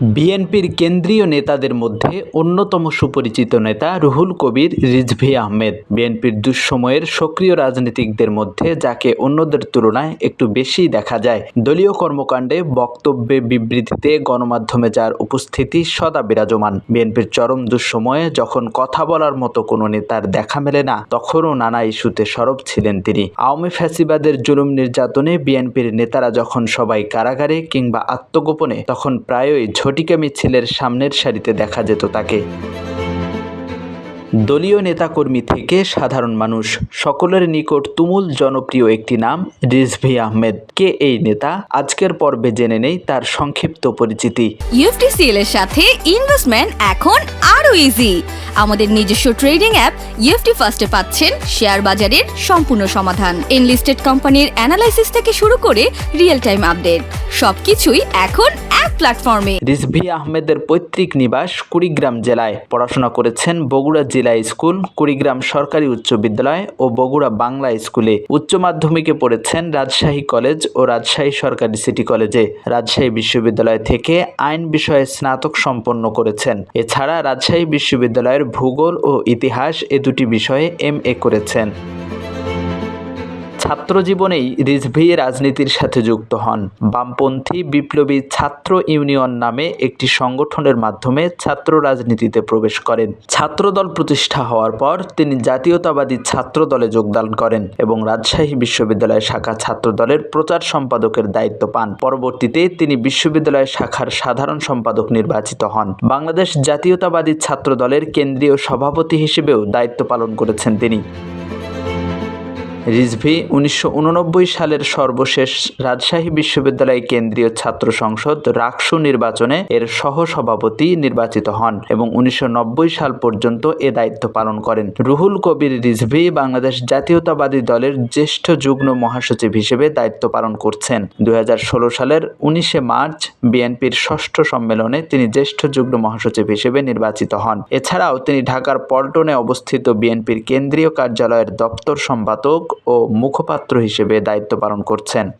বিএনপির কেন্দ্রীয় নেতাদের মধ্যে অন্যতম সুপরিচিত নেতা রুহুল কবির রিজভী আহমেদ। বিএনপির দুঃসময়ের সক্রিয় রাজনীতিকদের মধ্যে যাকে অন্যদের তুলনায় একটু বেশি দেখা যায়। দলীয় কর্মকাণ্ডে বক্তব্যে বিবৃতিতে গণমাধ্যমে যার উপস্থিতি সদা বিরাজমান। বিএনপির চরম দুঃসময়ে যখন কথা বলার মতো কোনো নেতার দেখা মেলে না, তখনও নানা ইস্যুতে সরব ছিলেন তিনি। আওয়ামী ফ্যাসিবাদের জুলুম নির্যাতনে বিএনপির নেতারা যখন সবাই কারাগারে কিংবা আত্মগোপনে, তখন প্রায়ই ঝটিকা মিছিলের সামনের সারিতে দেখা যেত তাকে। দলীয় নেতাকর্মী থেকে সাধারণ মানুষ, সকলের নিকট তুমুল জনপ্রিয় একটি নাম রিজভি আহমেদ। কে এই নেতা? আজকের পর্বে জেনে নেই তার সংক্ষিপ্ত পরিচিতি। ইউএফটিসিএল এর সাথে ইনভেস্টমেন্ট এখন আরও ইজি আমাদের নিজস্ব ট্রেডিং অ্যাপ ইউএফটি ফার্স্টে পাচ্ছেন শেয়ার বাজারের সম্পূর্ণ সমাধান। এনলিস্টেড কোম্পানির অ্যানালাইসিস থেকে শুরু করে রিয়েল টাইম আপডেট সবকিছুই এখন এক প্ল্যাটফর্মে রিজভী আহমেদের পৈতৃক নিবাস কুড়িগ্রাম জেলায়। পড়াশোনা করেছেন বগুড়া জেলা স্কুল, কুড়িগ্রাম সরকারি উচ্চ বিদ্যালয় ও বগুড়া বাংলা স্কুলে। উচ্চ মাধ্যমিকে পড়েছেন রাজশাহী কলেজ ও রাজশাহী সরকারি সিটি কলেজে। রাজশাহী বিশ্ববিদ্যালয় থেকে আইন বিষয়ে স্নাতক সম্পন্ন করেছেন। এছাড়া রাজশাহী বিশ্ববিদ্যালয়ের ভূগোল ও ইতিহাস এ দুটি বিষয়ে এম এ করেছেন। ছাত্র জীবনেই রিজভী রাজনীতির সাথে যুক্ত হন। বামপন্থী বিপ্লবী ছাত্র ইউনিয়ন নামে একটি সংগঠনের মাধ্যমে ছাত্র রাজনীতিতে প্রবেশ করেন। ছাত্রদল প্রতিষ্ঠা হওয়ার পর তিনি জাতীয়তাবাদী ছাত্র দলে যোগদান করেন এবং রাজশাহী বিশ্ববিদ্যালয় শাখা ছাত্রদলের প্রচার সম্পাদকের দায়িত্ব পান। পরবর্তীতে তিনি বিশ্ববিদ্যালয় শাখার সাধারণ সম্পাদক নির্বাচিত হন। বাংলাদেশ জাতীয়তাবাদী ছাত্র দলের কেন্দ্রীয় সভাপতি হিসেবেও দায়িত্ব পালন করেছেন তিনি। রিজভী উনিশশো সালের সর্বশেষ রাজশাহী বিশ্ববিদ্যালয় কেন্দ্রীয় ছাত্র সংসদ রাকসু নির্বাচনে এর সহসভাপতি নির্বাচিত হন এবং উনিশশো নব্বই সাল পর্যন্ত এ দায়িত্ব পালন করেন। রুহুল কবির রিজভী বাংলাদেশ জাতীয়তাবাদী দলের জ্যেষ্ঠ যুগ্ম মহাসচিব হিসেবে দায়িত্ব পালন করছেন। দুই হাজার ষোলো সালের উনিশে মার্চ বিএনপির ষষ্ঠ সম্মেলনে তিনি জ্যেষ্ঠ যুগ্ম মহাসচিব হিসেবে নির্বাচিত হন। এছাড়াও তিনি ঢাকার পল্টনে অবস্থিত বিএনপির কেন্দ্রীয় কার্যালয়ের দপ্তর সম্পাদক ও মুখপাত্র হিসেবে দায়িত্ব পালন করছেন।